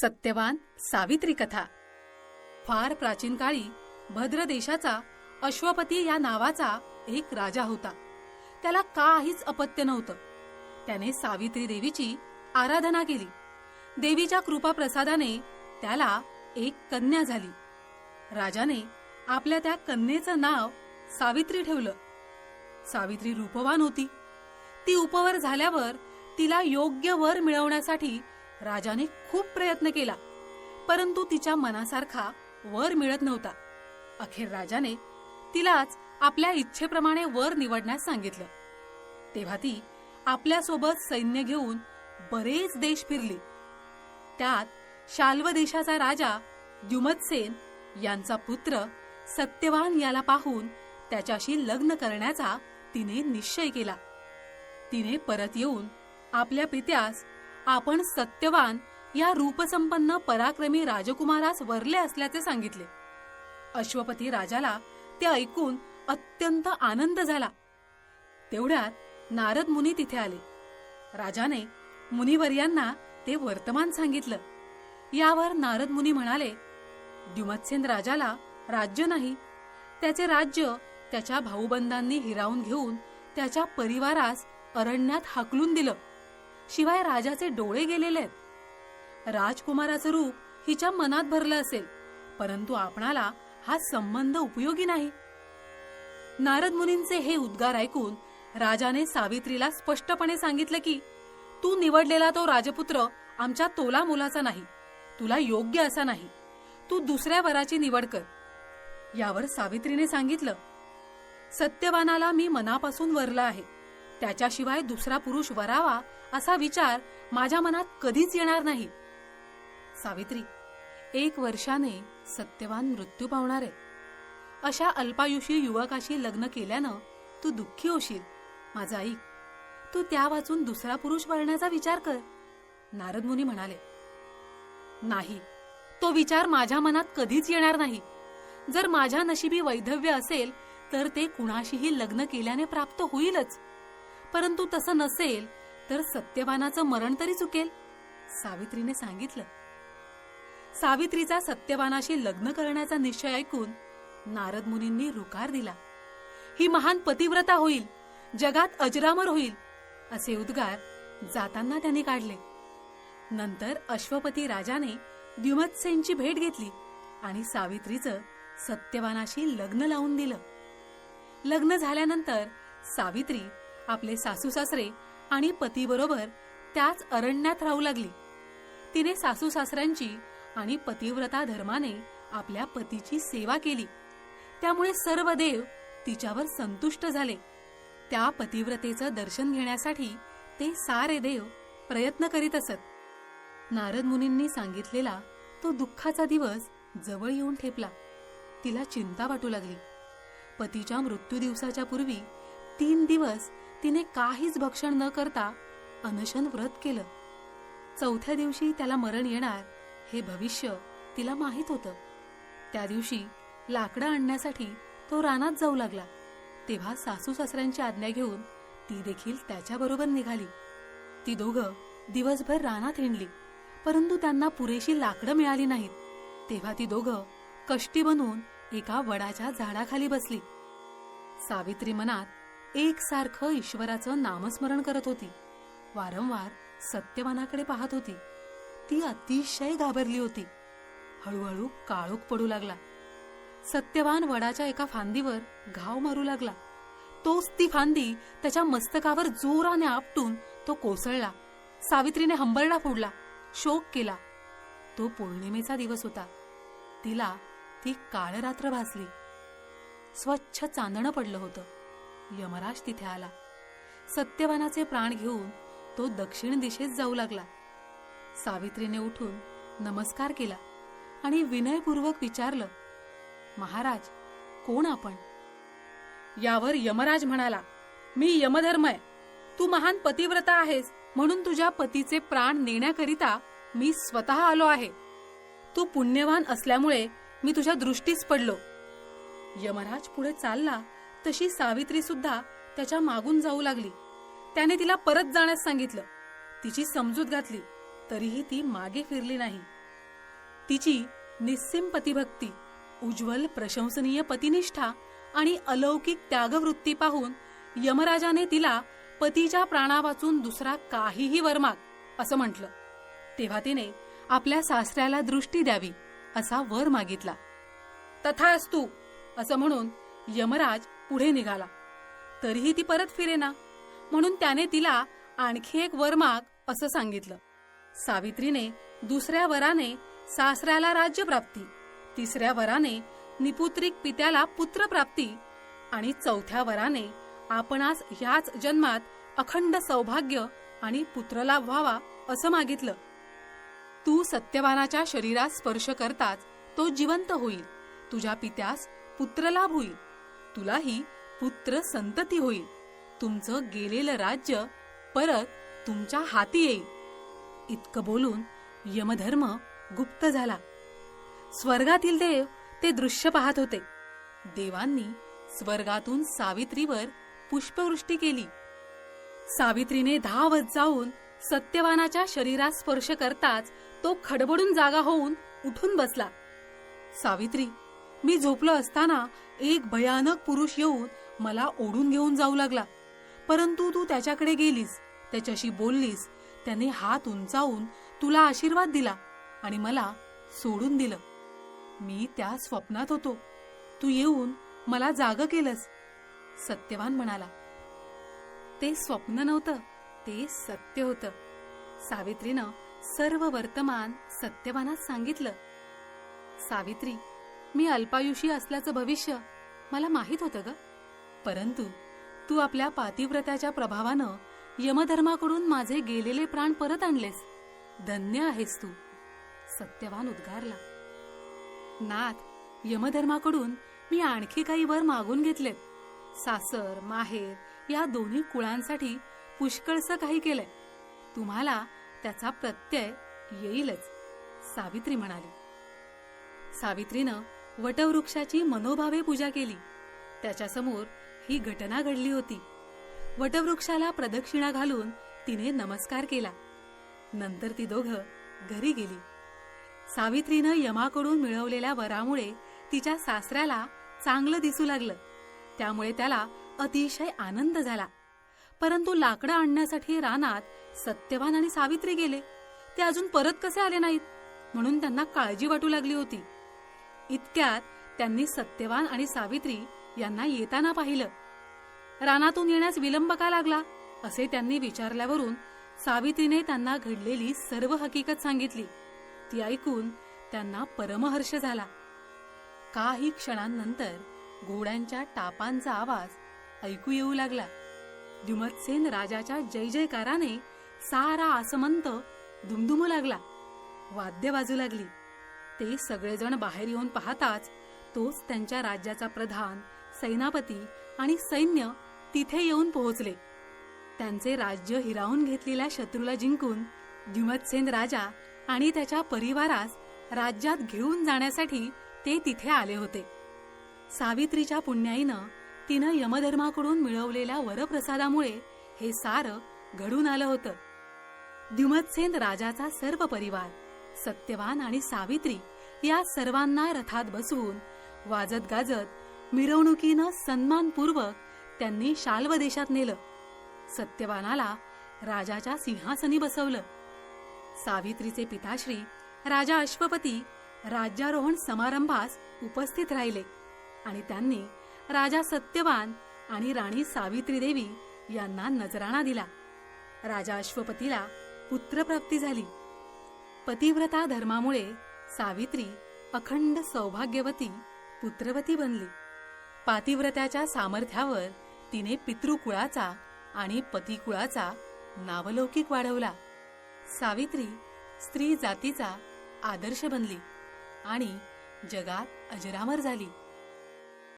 सत्यवान सावित्री कथा. फार प्राचीन काळी भद्र देशाचा अश्वपती या नावाचा एक राजा होता. त्याला काहीच अपत्य नव्हतं. त्याने सावित्री देवीची आराधना केली. देवीच्या कृपा प्रसादाने त्याला एक कन्या झाली. राजाने आपल्या त्या कन्येचं नाव सावित्री ठेवलं. सावित्री रूपवान होती. ती उपवर झाल्यावर तिला योग्य वर मिळवण्यासाठी राजाने खूप प्रयत्न केला परंतु तिच्या मनासारखा वर मिळत नव्हता. अखेर राजाने तिलाच आपल्या इच्छेप्रमाणे वर निवडण्यास सांगितलं. तेव्हा ती आपल्यासोबत सैन्य घेऊन बरेच देश फिरली. त्यात शाल्व देशाचा राजा द्युमतसेन यांचा पुत्र सत्यवान याला पाहून त्याच्याशी लग्न करण्याचा तिने निश्चय केला. तिने परत येऊन आपल्या पित्यास आपण सत्यवान या रूपसंपन्न पराक्रमी राजकुमारास वरले असल्याचे सांगितले. अश्वपती राजाला ते ऐकून अत्यंत आनंद झाला. तेवढ्यात नारद मुनी तिथे आले. राजाने मुनिवर्यांना ते वर्तमान सांगितलं. यावर नारद मुनी म्हणाले द्युमत्सेन राजाला राज्य नाही. त्याचे राज्य त्याच्या भाऊबंदांनी हिरावून घेऊन त्याच्या परिवारास अरण्यात हाकलून दिलं. शिवाय राजाचे डोळे गेलेले आहेत. राजकुमाराचं रूप हिच्या मनात भरलं असेल परंतु आपणाला हा संबंध उपयोगी नाही. नारद मुनींचे हे उद्गार ऐकून राजाने सावित्रीला स्पष्टपणे सांगितलं की तू निवडलेला तो राजपुत्र आमच्या तोला मुलाचा नाही तुला योग्य असा नाही. तू दुसऱ्या वराची निवड कर. यावर सावित्रीने सांगितलं सत्यवानाला मी मनापासून वरला आहे. त्याच्याशिवाय दुसरा पुरुष वरावा असा विचार माझ्या मनात कधीच येणार नाही. सावित्री एक वर्षाने सत्यवान मृत्यू पावणार आहे. अशा अल्पायुषी युवकाशी लग्न केल्यानं तू दुःखी होशील. माझा ऐक तू त्या वाचून दुसरा पुरुष वरण्याचा विचार कर नारद मुनी म्हणाले. नाही तो विचार माझ्या मनात कधीच येणार नाही. जर माझ्या नशिबी वैधव्य असेल तर ते कुणाशीही लग्न केल्याने प्राप्त होईलच. परंतु तसं नसेल तर सत्यवानाचं मरण तरी चुकेल सावित्रीने सांगितलं. सावित्रीचा सत्यवानाशी लग्न करण्याचा निश्चय ऐकून नारद मुनींनी रुकार दिला. ही महान पतिव्रता होईल जगात अजरामर होईल असे उद्गार जाताना त्यांनी काढले. नंतर अश्वपती राजाने द्युमत्सेनची भेट घेतली आणि सावित्रीचं सत्यवानाशी लग्न लावून दिलं. लग्न झाल्यानंतर सावित्री आपले सासू सासरे आणि पतीबरोबर त्याच अरण्यात राहू लागली. तिने सासू सासऱ्यांची आणि पतिव्रता धर्माने आपल्या पतीची सेवा केली. त्यामुळे सर्व देव तिच्यावर संतुष्ट झाले. त्या पतिव्रतेचं दर्शन घेण्यासाठी ते सारे देव प्रयत्न करीत असत. नारद मुनींनी सांगितलेला तो दुःखाचा दिवस जवळ येऊन ठेपला. तिला चिंता वाटू लागली. पतीच्या मृत्यू दिवसाच्या पूर्वी तीन दिवस तिने काहीच भक्षण न करता अनशन व्रत केलं. चौथ्या दिवशी त्याला मरण येणार हे भविष्य तिला माहीत होतं. त्या दिवशी लाकडं आणण्यासाठी तो रानात जाऊ लागला. तेव्हा सासू सासऱ्यांची आज्ञा घेऊन ती देखील त्याच्याबरोबर निघाली. ती दोघं दिवसभर रानात हिंडली परंतु त्यांना पुरेशी लाकडं मिळाली नाहीत. तेव्हा ती दोघं कष्टी बनवून एका वडाच्या झाडाखाली बसली. सावित्री मनात एकसारखं ईश्वराचं नामस्मरण करत होती. वारंवार सत्यवानाकडे पाहत होती. ती अतिशय घाबरली होती. हळूहळू काळोख पडू लागला. सत्यवान वडाच्या एका फांदीवर घाव मारू लागला. तोच ती फांदी त्याच्या मस्तकावर जोराने आपटून तो कोसळला. सावित्रीने हंबरडा फोडला. शोक केला. तो पौर्णिमेचा दिवस होता. तिला ती काळरात्र भासली. स्वच्छ चांदणं पडलं होतं. यमराज तिथे आला. सत्यवानाचे प्राण घेऊन तो दक्षिण दिशेत जाऊ लागला. सावित्रीने उठून नमस्कार केला आणि विनयपूर्वक विचारलं महाराज कोण आपण? यावर यमराज म्हणाला मी यमधर्म आहे. तू महान पतिव्रता आहेस म्हणून तुझ्या पतीचे प्राण नेण्याकरिता मी स्वतः आलो आहे. तू पुण्यवान असल्यामुळे मी तुझ्या दृष्टीस पडलो यमराज पुढे चालला तशी सावित्री सुद्धा त्याच्या मागून जाऊ लागली. त्याने तिला परत जाण्यास सांगितलं. तिची समजूत घातली तरीही ती मागे फिरली नाही. तिची निस्सिम पतिभक्ती उज्ज्वल प्रशंसनीय पतिनिष्ठा आणि अलौकिक त्यागवृत्ती पाहून यमराजाने तिला पतीच्या प्राणावाचून दुसरा काहीही वर माग असं म्हटलं. तेव्हा तिने आपल्या सासऱ्याला दृष्टी द्यावी असा वर मागितला. तथास्तु असं म्हणून यमराज पुढे निघाला. तरीही ती परत फिरेना म्हणून त्याने तिला आणखी एक वर माग असं सांगितलं. सावित्रीने दुसऱ्या वराने सासऱ्याला राज्यप्राप्ती तिसऱ्या वराने निपुत्रिक पित्याला पुत्रप्राप्ती आणि चौथ्या वराने आपणास ह्याच जन्मात अखंड सौभाग्य आणि पुत्रलाभ व्हावा असं मागितलं. तू सत्यवानाच्या शरीरात स्पर्श करताच तो जिवंत होईल. तुझ्या पित्यास पुत्रलाभ होईल. तुलाही पुत्र संतती होईल. तुमचं गेलेलं राज्य परत तुमच्या हाती येईल. इतकं बोलून यमधर्म गुप्त झाला. स्वर्गातील देव ते दृश्य पाहत होते. देवांनी स्वर्गातून सावित्रीवर पुष्पवृष्टी केली. सावित्रीने धावत जाऊन सत्यवानाच्या शरीरास स्पर्श करताच तो खडबडून जागा होऊन उठून बसला. सावित्री मी झोपलो असताना एक भयानक पुरुष येऊन मला ओढून घेऊन जाऊ लागला. परंतु तू त्याच्याकडे गेलीस त्याच्याशी बोललीस त्याने हात उंचावून तुला आशीर्वाद दिला आणि मला सोडून दिलं. मी त्या स्वप्नात होतो. तू येऊन मला जाग केलंस सत्यवान म्हणाला. ते स्वप्न नव्हतं ते सत्य होतं. सावित्रीनं सर्व वर्तमान सत्यवानात सांगितलं. सावित्री मी अल्पायुषी असल्याचं भविष्य मला माहीत होतं ग. परंतु तू आपल्या पातिव्रत्याच्या प्रभावानं यमधर्माकडून माझे गेलेले प्राण परत आणलेस. धन्य आहेस तू. सत्यवान उद्गारला. नाथ यमधर्माकडून मी आणखी काही वर मागून घेतलेत. सासर माहेर या दोन्ही कुळांसाठी पुष्कळसं काही केलंय. तुम्हाला त्याचा प्रत्यय येईलच सावित्री म्हणाली. सावित्रीनं वटवृक्षाची मनोभावे पूजा केली. त्याच्यासमोर ही घटना घडली होती. वटवृक्षाला प्रदक्षिणा घालून तिने नमस्कार केला. नंतर ती दोघं घरी गेली. सावित्रीनं यमाकडून मिळवलेल्या वरामुळे तिच्या सासऱ्याला चांगलं दिसू लागलं. त्यामुळे त्याला अतिशय आनंद झाला. परंतु लाकडं आणण्यासाठी रानात सत्यवान आणि सावित्री गेले. ते अजून परत कसे आले नाहीत? म्हणून त्यांना काळजी वाटू लागली होती. इतक्यात त्यांनी सत्यवान आणि सावित्री यांना येताना पाहिलं. रानातून येण्यास विलंब का लागला असे त्यांनी विचारल्यावरून सावित्रीने त्यांना घडलेली सर्व हकीकत सांगितली. ती ऐकून त्यांना परमहर्ष झाला. काही क्षणांनंतर घोड्यांच्या टापांचा आवाज ऐकू येऊ लागला. द्युमत्सेन राजाच्या जय जयकाराने सारा आसमंत दुमदुमू लागला. वाद्य वाजू लागली. ते सगळेजण बाहेर येऊन पाहताच तोच त्यांच्या राज्याचा प्रधान सेनापती आणि सैन्य तिथे येऊन पोहोचले. त्यांचे राज्य हिरावून घेतलेल्या शत्रूला जिंकून द्युमतसेन राजा आणि त्याच्या परिवारास राज्यात घेऊन जाण्यासाठी ते तिथे आले होते. सावित्रीच्या पुण्याईनं तिनं यमधर्माकडून मिळवलेल्या वरप्रसादामुळे हे सारं घडून आलं होतं. द्युमतसेन राजाचा सर्व परिवार सत्यवान आणि सावित्री या सर्वांना रथात बसवून वाजत गाजत मिरवणुकीनं सन्मानपूर्वक त्यांनी शाल्व देशात नेलं. सत्यवानाला राजाच्या सिंहासनी बसवलं. सावित्रीचे पिताश्री राजा अश्वपती राज्यारोहण समारंभास उपस्थित राहिले आणि त्यांनी राजा सत्यवान आणि राणी सावित्री देवी यांना नजराणा दिला. राजा अश्वपतीला पुत्रप्राप्ती झाली. पतिव्रता धर्मामुळे सावित्री अखंड सौभाग्यवती पुत्रवती बनली. पातिव्रत्याच्या सामर्थ्यावर तिने पितृकुळाचा आणि पतिकुळाचा नावलौकिक वाढवला. सावित्री स्त्री जातीचा आदर्श बनली आणि जगात अजरामर झाली.